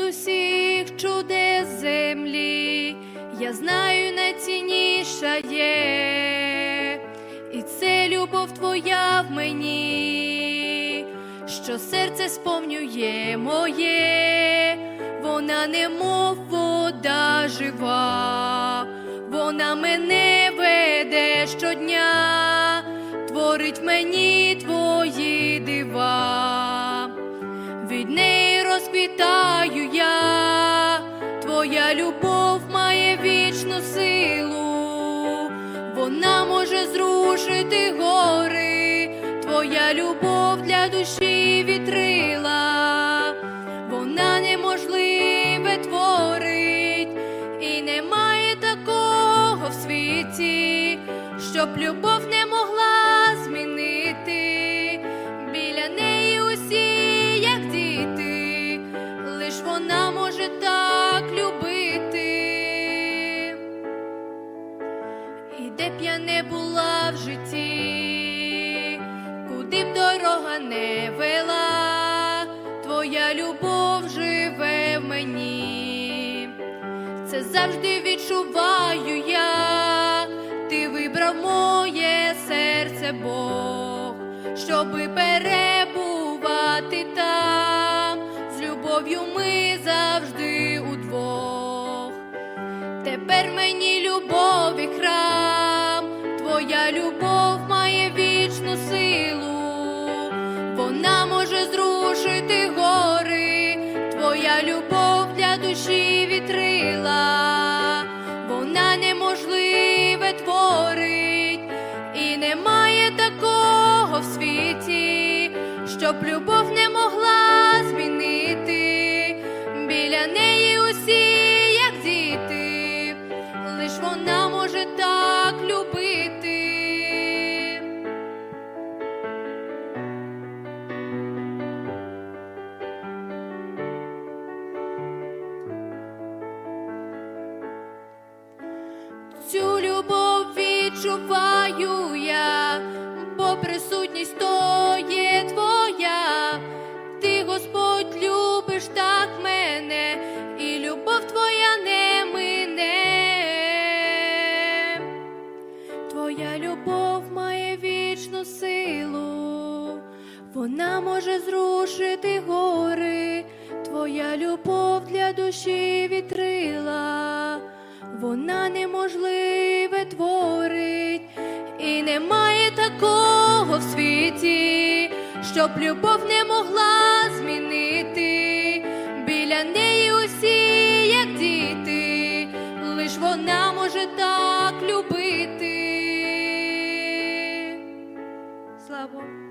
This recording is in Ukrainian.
усіх чудес землі, я знаю, найцінніша є, і це любов твоя в мені, що серце сповнює моє, вона немов вода жива, вона мене веде щодня, творить в мені твої дива. Від неї розквітаю я, твоя любов має вічну силу, вона може зрушити гори, твоя любов для душі вітрила, вона неможливе творить, і немає такого в світі, щоб любов не могла І де б я не була в житті, куди б дорога не вела, твоя любов живе в мені. Це завжди відчуваю я, ти вибрав моє серце Бог, щоби перебувати там, з любов'ю ми завжди любов має вічну силу, вона може зрушити гори, твоя любов для душі вітрила, вона неможливе творить, і немає такого в світі, щоб любов не могла відчуваю я, бо присутність то є твоя. Ти, Господь, любиш так мене, і любов твоя не мине. Твоя любов має вічну силу, вона може зрушити гори, твоя любов для душі вітрила, вона неможливе творить, немає такого в світі, щоб любов не могла змінити. Біля неї усі, як діти, лиш вона може так любити. Слава Богу.